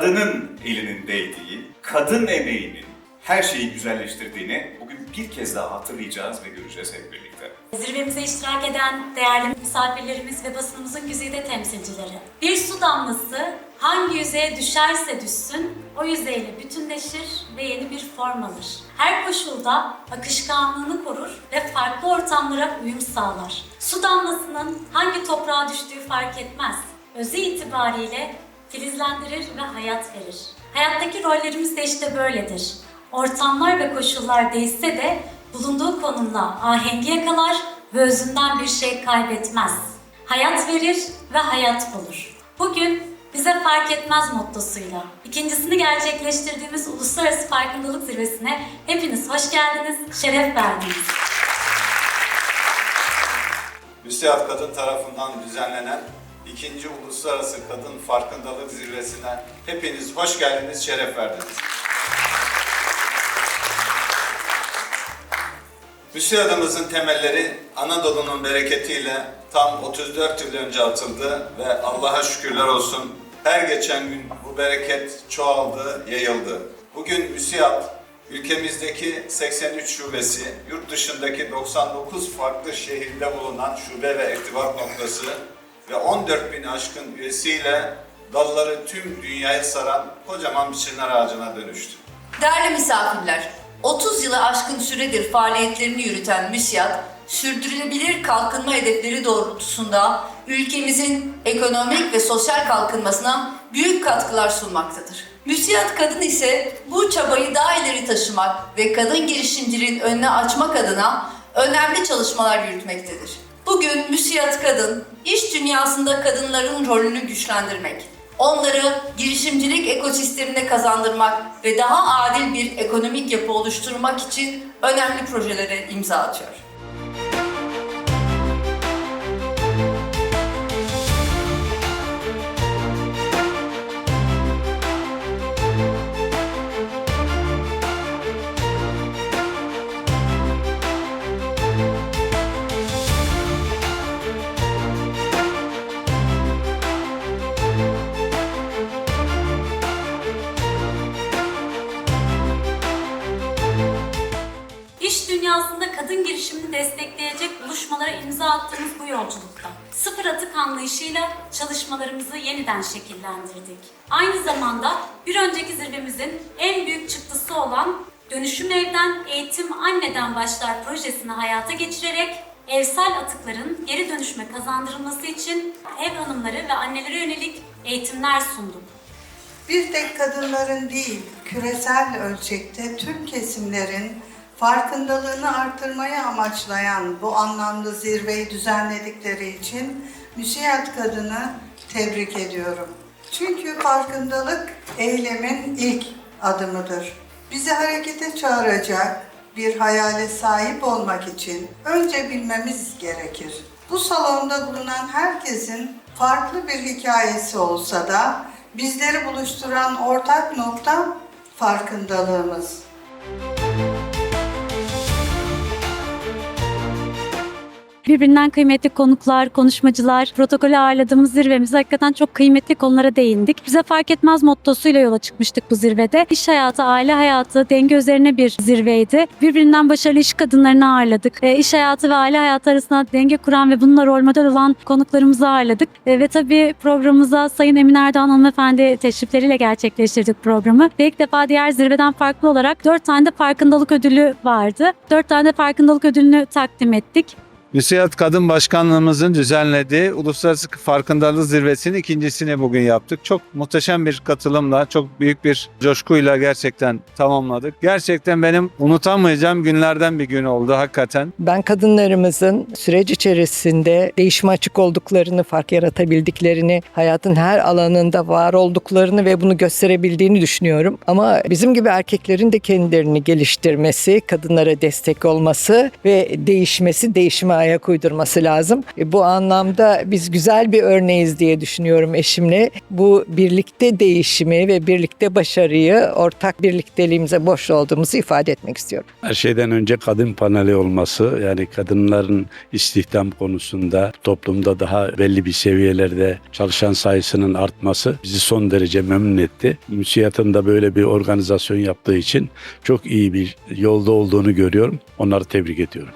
kadının elinin değdiği, kadın emeğinin her şeyi güzelleştirdiğini bugün bir kez daha hatırlayacağız ve göreceğiz hep birlikte. Zirvemize iştirak eden değerli misafirlerimiz ve basınımızın güzide temsilcileri. Bir su damlası hangi yüzeye düşerse düşsün o yüzeyle bütünleşir ve yeni bir form alır. Her koşulda akışkanlığını korur ve farklı ortamlara uyum sağlar. Su damlasının hangi toprağa düştüğü fark etmez. Özü itibariyle filizlendirir ve hayat verir. Hayattaki rollerimiz de işte böyledir. Ortamlar ve koşullar değişse de bulunduğu konumla ahengi yakalar ve özünden bir şey kaybetmez. Hayat verir ve hayat bulur. Bugün bize fark etmez mottosuyla ikincisini gerçekleştirdiğimiz Uluslararası Farkındalık Zirvesi'ne hepiniz hoş geldiniz, şeref verdiniz. Müsiat Kadın tarafından düzenlenen ikinci Uluslararası Kadın Farkındalık Zirvesi'ne hepiniz hoş geldiniz, şeref verdiniz. Müsiadımızın temelleri Anadolu'nun bereketiyle tam 34 yıl önce atıldı ve Allah'a şükürler olsun her geçen gün bu bereket çoğaldı, yayıldı. Bugün Müsiat ülkemizdeki 83 şubesi, yurt dışındaki 99 farklı şehirde bulunan şube ve irtibat noktası ve 14 bin aşkın üyesiyle dalları tüm dünyayı saran kocaman bir çınar ağacına dönüştü. Değerli misafirler, 30 yılı aşkın süredir faaliyetlerini yürüten MÜSİAD, sürdürülebilir kalkınma hedefleri doğrultusunda ülkemizin ekonomik ve sosyal kalkınmasına büyük katkılar sunmaktadır. MÜSİAD Kadın ise bu çabayı daha ileri taşımak ve kadın girişimciliğin önüne açmak adına önemli çalışmalar yürütmektedir. Bugün MÜSİAD Kadın, iş dünyasında kadınların rolünü güçlendirmek, onları girişimcilik ekosistemine kazandırmak ve daha adil bir ekonomik yapı oluşturmak için önemli projelere imza atıyor. Dünyasında kadın girişimini destekleyecek buluşmalara imza attığımız bu yolculukta sıfır atık anlayışıyla çalışmalarımızı yeniden şekillendirdik. Aynı zamanda bir önceki zirvemizin en büyük çıktısı olan Dönüşüm Evden Eğitim Anneden Başlar projesini hayata geçirerek evsel atıkların geri dönüşme kazandırılması için ev hanımları ve annelere yönelik eğitimler sunduk. Bir tek kadınların değil, küresel ölçekte tüm kesimlerin farkındalığını artırmayı amaçlayan bu anlamda zirveyi düzenledikleri için Müsiyat Kadını tebrik ediyorum. Çünkü farkındalık eylemin ilk adımıdır. Bizi harekete çağıracak bir hayale sahip olmak için önce bilmemiz gerekir. Bu salonda bulunan herkesin farklı bir hikayesi olsa da bizleri buluşturan ortak nokta farkındalığımız. Birbirinden kıymetli konuklar, konuşmacılar, protokolü ağırladığımız zirvemizde hakikaten çok kıymetli konulara değindik. Bize fark etmez mottosuyla yola çıkmıştık bu zirvede. İş hayatı, aile hayatı, denge üzerine bir zirveydi. Birbirinden başarılı iş kadınlarını ağırladık. E, iş hayatı ve aile hayatı arasında denge kuran ve bununla rol model olan konuklarımızı ağırladık. E, ve tabii programımıza Sayın Emin Erdoğan hanımefendi teşrifleriyle gerçekleştirdik programı. Ve ilk defa diğer zirveden farklı olarak 4 tane de farkındalık ödülü vardı. 4 tane de farkındalık ödülünü takdim ettik. Müsiat Kadın Başkanlığımızın düzenlediği Uluslararası Farkındalık Zirvesi'nin ikincisini bugün yaptık. Çok muhteşem bir katılımla, çok büyük bir coşkuyla gerçekten tamamladık. Gerçekten benim unutamayacağım günlerden bir gün oldu hakikaten. Ben kadınlarımızın süreç içerisinde değişime açık olduklarını, fark yaratabildiklerini, hayatın her alanında var olduklarını ve bunu gösterebildiğini düşünüyorum. Ama bizim gibi erkeklerin de kendilerini geliştirmesi, kadınlara destek olması ve değişmesi, değişime ayak uydurması lazım. E, bu anlamda biz güzel bir örneğiz diye düşünüyorum eşimle. Bu birlikte değişimi ve birlikte başarıyı ortak birlikteliğimize borçlu olduğumuzu ifade etmek istiyorum. Her şeyden önce kadın paneli olması yani kadınların istihdam konusunda toplumda daha belli bir seviyelerde çalışan sayısının artması bizi son derece memnun etti. MÜSİAD'ın da böyle bir organizasyon yaptığı için çok iyi bir yolda olduğunu görüyorum. Onları tebrik ediyorum.